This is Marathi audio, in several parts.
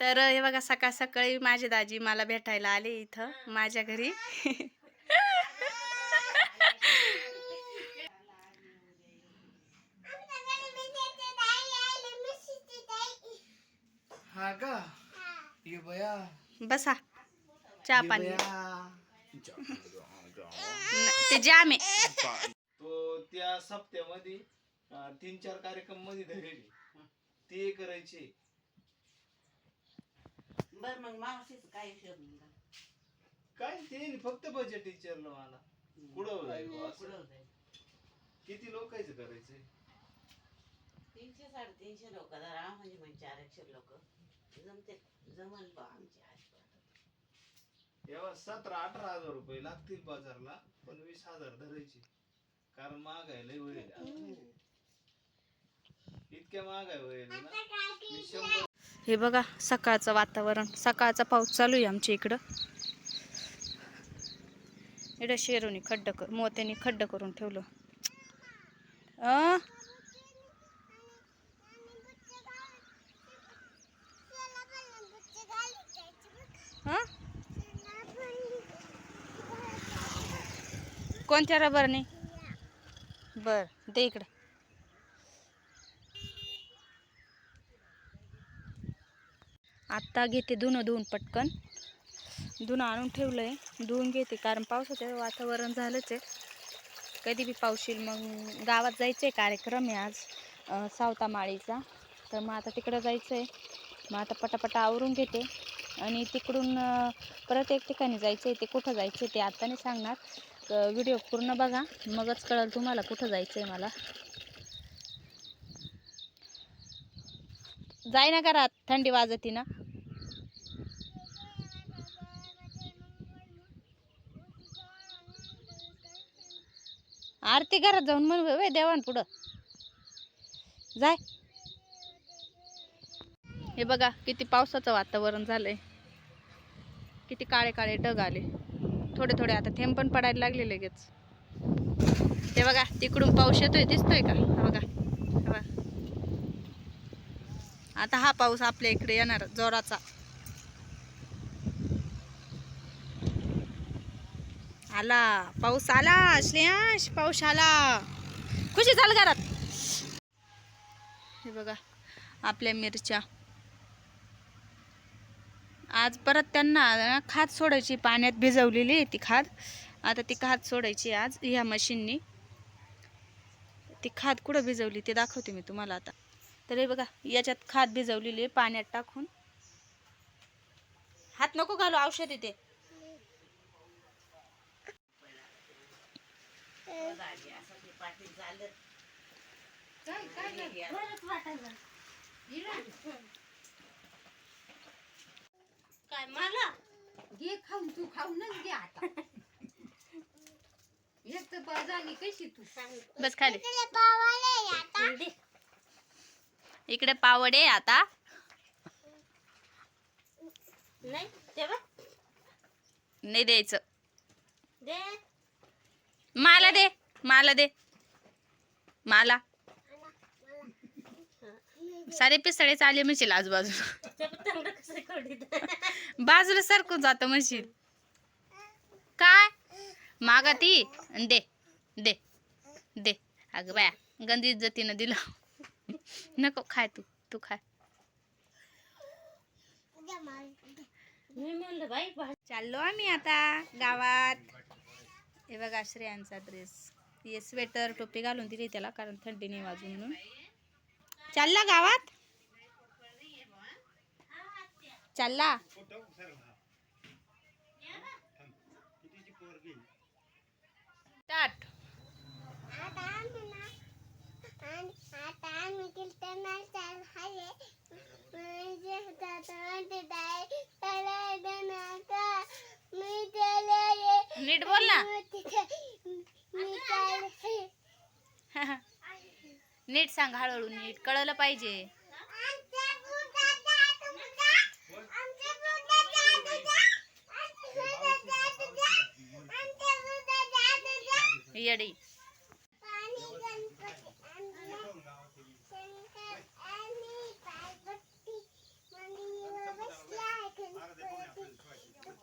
तर हे बघा सकाळ सकाळी माझी दाजी मला भेटायला आले इथं माझ्या घरी. हा का? ये बया. बसा. चहा पाणी. ते जाम. आहे तो त्या सप्त्यामध्ये तीन चार कार्यक्रममध्ये धरेल ते करायचे. बर मग मावशीच काय हिशोब निघाला? काय ते नाही, फक्त बजेट विचारलं मला. कुठं बुवा असं? पुढं जाईल. किती लोकांचं करायचंय तीनशे साडेतीनशे लोक जरा म्हणजे म्हणजे चारशे लोक. जमते जमल बा आमची सतरा अठरा हजार रुपये लागतील बाजारला पण वीस हजार धरायचे. कारण महागाई लय होईल. इतक्या महागाई होईल ना. मी शंभर हे बघा सकाळचं वातावरण. सकाळचा पाऊस चालू आहे आमच्या इकडं. इकडं शेरूनी खड्ड कर मोत्यानी खड्ड करून ठेवलं. अ? कोणत्या रबरने? बर दे इकडं. आत्ता घेते धुणं धुवून पटकन. धुणं आणून ठेवलं आहे धुवून घेते कारण पावसाचं वातावरण झालंच आहे. कधी बी पाऊस येईल मग गावात जायचं आहे कार्यक्रम आहे आज सावतामाळीचा. तर मग आता तिकडं जायचं आहे मग आता पटापटा आवरून घेते. आणि तिकडून परत एक ठिकाणी जायचं आहे ते कुठं जायचं आहे ते आत्ता नाही सांगणार. व्हिडिओ पूर्ण बघा. मगच कळेल तुम्हाला कुठं जायचं आहे मला. जाय ना करा थंडी वाजती ना. आरती घरात जाऊन म्हणू वे देवान पुढं. जाय. हे बघा किती पावसाचं वातावरण झालंय. किती काळे काळे ढग आले. थोडे थोडे आता थेंब पण पडायला लागले लगेच. ते बघा तिकडून पाऊस येतोय दिसतोय का? बघा बघा. आता हा पाऊस आपल्या इकडे येणार जोराचा. आला. पाऊस आला श्रेयांश पाऊस आला. खुशी झालं घरात. हे बघा आपल्या मिरच्या. आज परत त्यांना खाद सोडायची पाण्यात भिजवलेली आहे ती खाद. आता ती खाद सोडायची आज ह्या मशीननी. ती खाद कुठं भिजवली ते दाखवते मी तुम्हाला आता. तर हे बघा याच्यात खाद भिजवलेली आहे पाण्यात टाकून. हात नको घालू औषध येते दाजी असं ते पाटील झालं काय मला? घे खाऊन तू खाऊनच घे आता. एक तर झाली कशी तू? बस खाली. इकडे पावडे आता. नाही तेव्हा नाही द्यायचं. दे. मला दे मला दे. मला. सारे पिसळे चालले म्हणशील आजूबाजू ते चांगलं कसं कळीत बाजूला सरकून जात म्हणशील. काय? मागा ती दे दे दे. अगं बाया गंदी इज्जतीनं दिलं. नको खाय तू तू खाय. चाललो आम्ही आता गावात. हे बघा श्रेयांचा ड्रेस हे स्वेटर टोपी घालून दिली त्याला कारण थंडी नाही म्हणून. चालला गावात? चालला? स्टार्ट. नीट बोल ना. नीट सांग हळूहळू नीट. कळलं पाहिजे. येडी.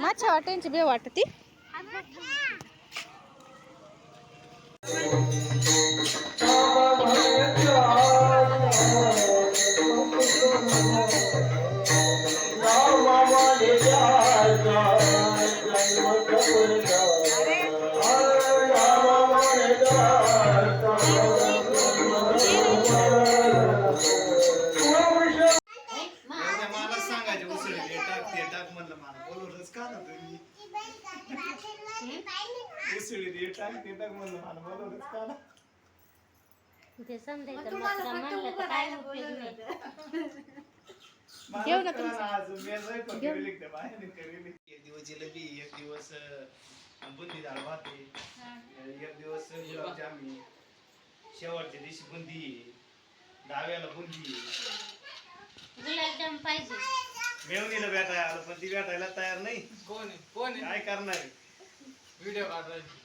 माछा वाटायची बे वाटती? ते समजायचं मसरा म्हणलं तर काय उपयोग नाही घेऊ ना. एक दिवस जिलेबी एक दिवस बुंदी डाळ भाते एक दिवस गुलाबजामी शेवटच्या दिवशी बुंदी डाव्याला बुंदी गुलाबजाम पाहिजे. मेवणीला भेटायला आलं पण ती भेटायला तयार नाही. कोण आहे? कोण आहे? काय करणार आहे? व्हिडिओ काढायची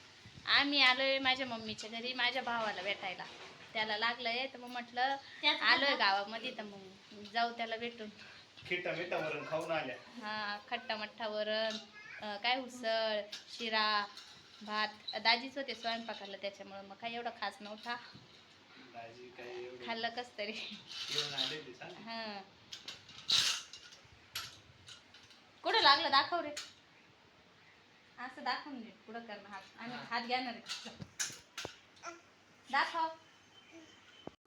आम्ही आलोय माझ्या मम्मीच्या घरी माझ्या भावाला भेटायला. त्याला लागलंय तर मग म्हटलं त्याच आलोय गावामध्ये तर मग जाऊ त्याला भेटून. खिट्टा मिठा वरून खाऊन आल्या. हा खट्टा मठ्ठा वरण अं, काय उसळ शिरा भात. दाजीच होते स्वयंपाकाला त्याच्यामुळे मग काय एवढा खास नव्हता. दाजी काय एवढं खाल्लं कस तरी. येऊन आले ते सांग हा. कुठं लागलं? दाखव रे. असं दाखवून दे. पुढं करणं हात आम्ही हात घेणार आहे. दाखव.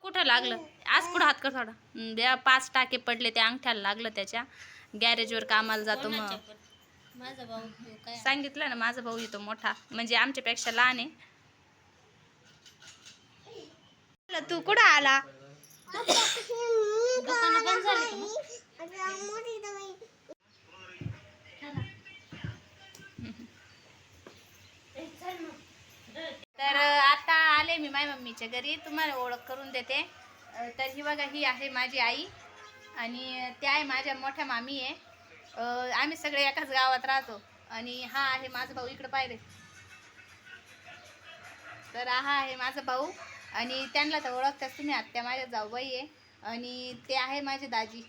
कुठं लागलं? आज पुढं हात कर थोडा. हं, द्या पाच टाके पडले ते अंगठ्याला लागलं त्याच्या. गॅरेजवर कामाला जातो मग? माझा भाऊ सांगितलं ना माझा भाऊ येतो मोठा. म्हणजे आमच्यापेक्षा लहान आहे. तू कुठं आला? तर आता आले मी माझ्या मम्मीच्या घरी. तुम्हाला ओळख करून देते. तर ही बघा ही आहे माझी आई आणि त्या आहे माझ्या मोठ्या मामी आहे. आम्ही सगळे एकाच गावात राहतो आणि हा आहे माझा भाऊ इकडं पाहिजे तर हा आहे माझा भाऊ आणि त्यांना तर ओळखताच तुम्ही. आत्या माझ्या जाऊबाई आहे आणि ते आहे माझे दाजी.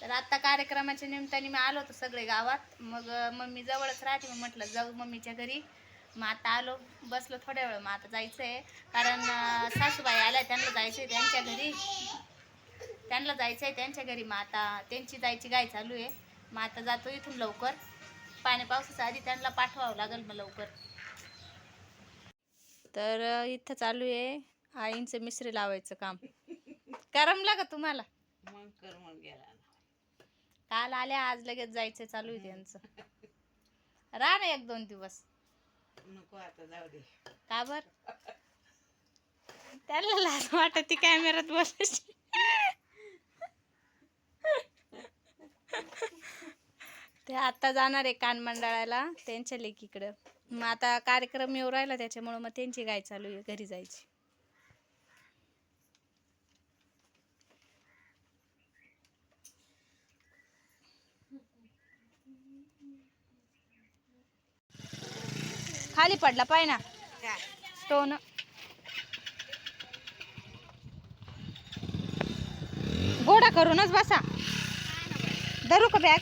तर आता कार्यक्रमाच्या निमित्ताने मी आलो होतो सगळे गावात. मग मम्मी जवळच राहते. मग म्हटलं जाऊ मम्मीच्या घरी. मग आता आलो बसलो थोड्या वेळ. मग आता जायचं आहे कारण सासूबाई आल्या त्यांना जायचं आहे त्यांच्या घरी. त्यांना जायचं आहे त्यांच्या घरी. मग आता त्यांची जायची गाय चालू आहे. मग आता जातो इथून लवकर. पाणी पावसाच्या आधी त्यांना पाठवावं लागेल मग लवकर. तर इथं चालू आहे. आईंचं मिसरी लावायचं काम. करमला का तुम्हाला. मग गेला. काल आल्या आज लगेच जायचं चालू आहे त्यांचं. राहा ना एक दोन दिवस. नको आता जाऊ दे. का बर? त्याला लाज वाटत ती कॅमेऱ्यात बसायची ते आता जाणार आहे कान मंडळाला त्यांच्या लेकीकडं. मग आता कार्यक्रम येऊ राहिला त्याच्यामुळं मग त्यांची गाय चालू आहे घरी जायची. खाली पडला पाय ना. स्टोन गोडा करूनच बसा. धरू का बॅग?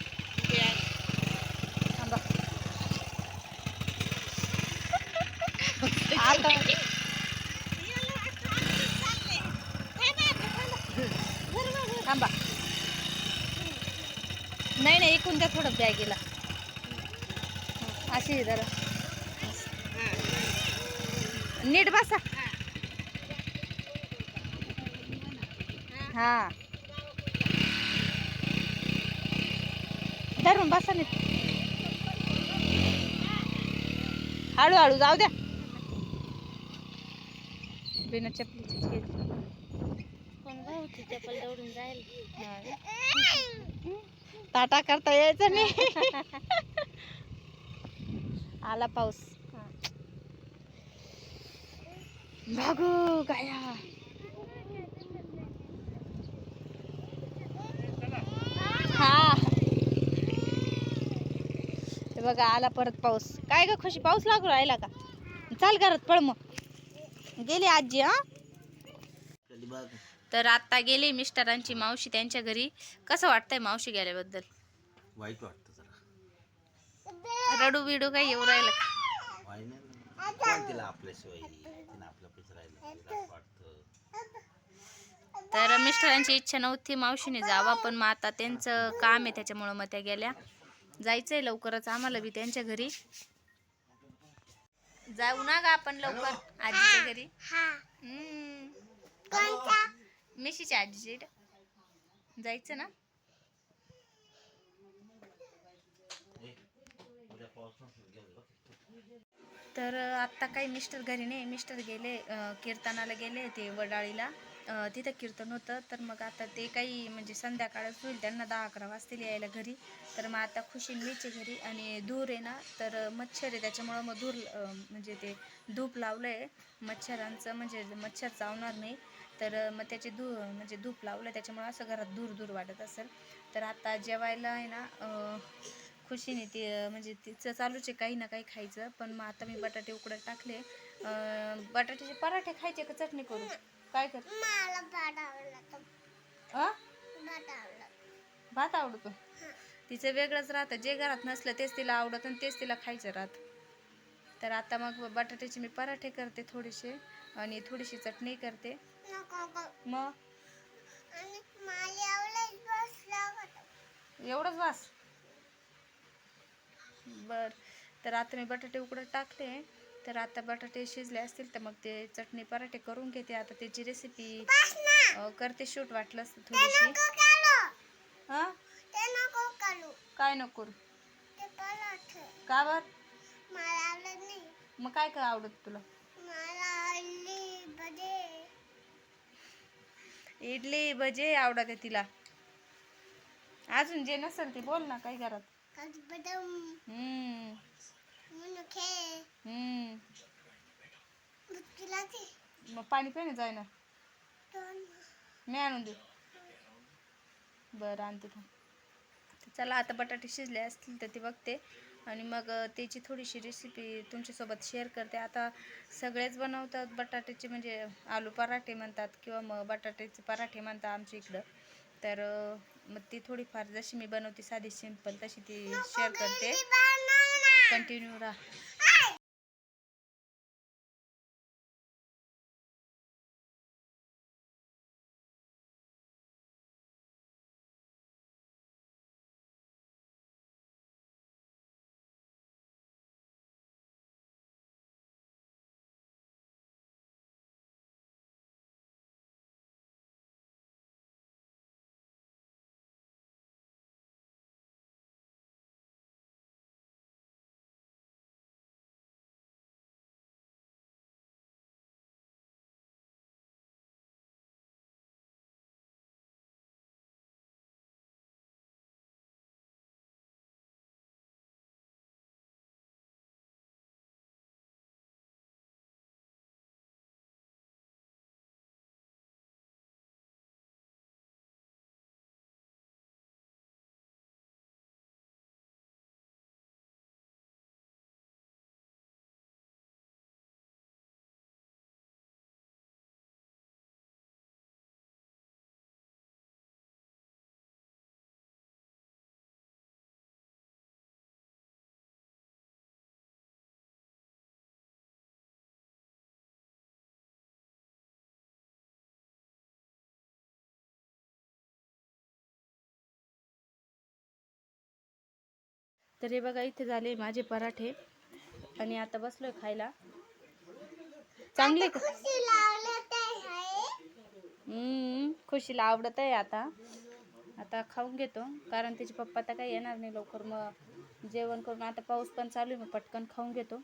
थांबा. आता थांबा. नाही नाही एकूण द्या थोडं बॅगेला. अशी जरा. नीट बसा. हा. धरून बसा नीट. हळूहळू जाऊ द्या. बिना चपलीची चप्पल दौडून जाईल टाटा करता यायचं नाही. आला पाऊस. बघू गाया. हा. हे बघा आला परत पाऊस. काय ग खुशी? पाऊस लागू राहिला का? चाल घरात पळ मग. गेली आजी हा? तर आता गेली मिस्टरांची मावशी त्यांच्या घरी. कसं वाटतंय मावशी गेल्याबद्दल? वाईट वाटतं जरा. रडू बिडू काही येऊ राहिलं का? वाईट नाही कोण तिला आपल्याशिवाय तिने आपल्या पैसे राहिलं तिला असं वाटतं. तर मिस्टरांची इच्छा नव्हती मावशीने जावा पण मग आता त्यांचं काम आहे त्याच्यामुळं मग त्या गेल्या. जायचंय लवकरच आम्हाला बी त्यांच्या घरी. जाऊ ना ग आपण लवकर आजीच्या घरी. हम्म. मिशीच्या आजीच्या इथं. जायचं ना उद्या पाऊस नसेल घेऊन जा. तर आत्ता काही मिस्टर घरी नाही. मिस्टर गेले कीर्तनाला गेले ते वडाळीला. तिथं कीर्तन होतं. तर मग आता ते काही म्हणजे संध्याकाळच होईल. त्यांना दहा अकरा वाजतील यायला घरी. तर मग आता खुशी मीचे घरी. आणि धूर आहे ना तर मच्छर आहे. त्याच्यामुळं मग धूर म्हणजे ते धूप लावलं आहे मच्छरांचं म्हणजे मच्छर चावणार नाही. तर मग त्याचे धू म्हणजे धूप लावलं त्याच्यामुळं असं घरात दूर दूर वाटत असेल. तर आता जेवायला आहे ना खुशीने ती म्हणजे तिचं चालूच आहे काही ना काही खायचं. पण मग आता मी बटाटे उकडत टाकले. बटाट्याचे पराठे खायचे का चटणी करू काय कर? भात आवडतो. तिचं वेगळंच राहतं. जे घरात नसलं तेच तिला आवडतं आणि तेच तिला खायचं राहतं. तर आता मग बटाट्याचे मी पराठे करते थोडेसे आणि थोडीशी चटणी करते. मग? एवढंच वास बर. तर आता मी बटाटे उकडत टाकले. तर आता बटाटे शिजले असतील तर मग ते चटणी पराठे करून घेते. आता त्याची रेसिपी करते शूट वाटलं थोडीशी. हा? काय नको? करू? का बर? मग काय काय आवडत तुला? इडली भजे. आवडत आहे तिला. अजून जे नसेल ते बोल ना काय घरात. मग पाणी पिणे जाय ना. मी आणून देऊ. बरं आणते चला आता बटाटे शिजले असतील तर ते बघते. आणि मग त्याची थोडीशी रेसिपी तुमच्यासोबत शेअर करते. आता सगळेच बनवतात बटाट्याचे म्हणजे आलू पराठे म्हणतात किंवा मग बटाट्याचे पराठे म्हणतात आमच्या इकडं. तर मग ती थोडीफार जशी मी बनवते साधी सिंपल तशी ती शेअर करते. कंटिन्यू राहा. तर हे बघा इथे झाले माझे पराठे. आणि आता बसलोय खायला. चांगले का? हम्म, खुशीला आवडत आहे आता. आता खाऊन घेतो कारण त्याचे पप्पा आता काही येणार नाही लवकर. मग जेवण करून आता पाऊस पण चालू आहे मग पटकन खाऊन घेतो.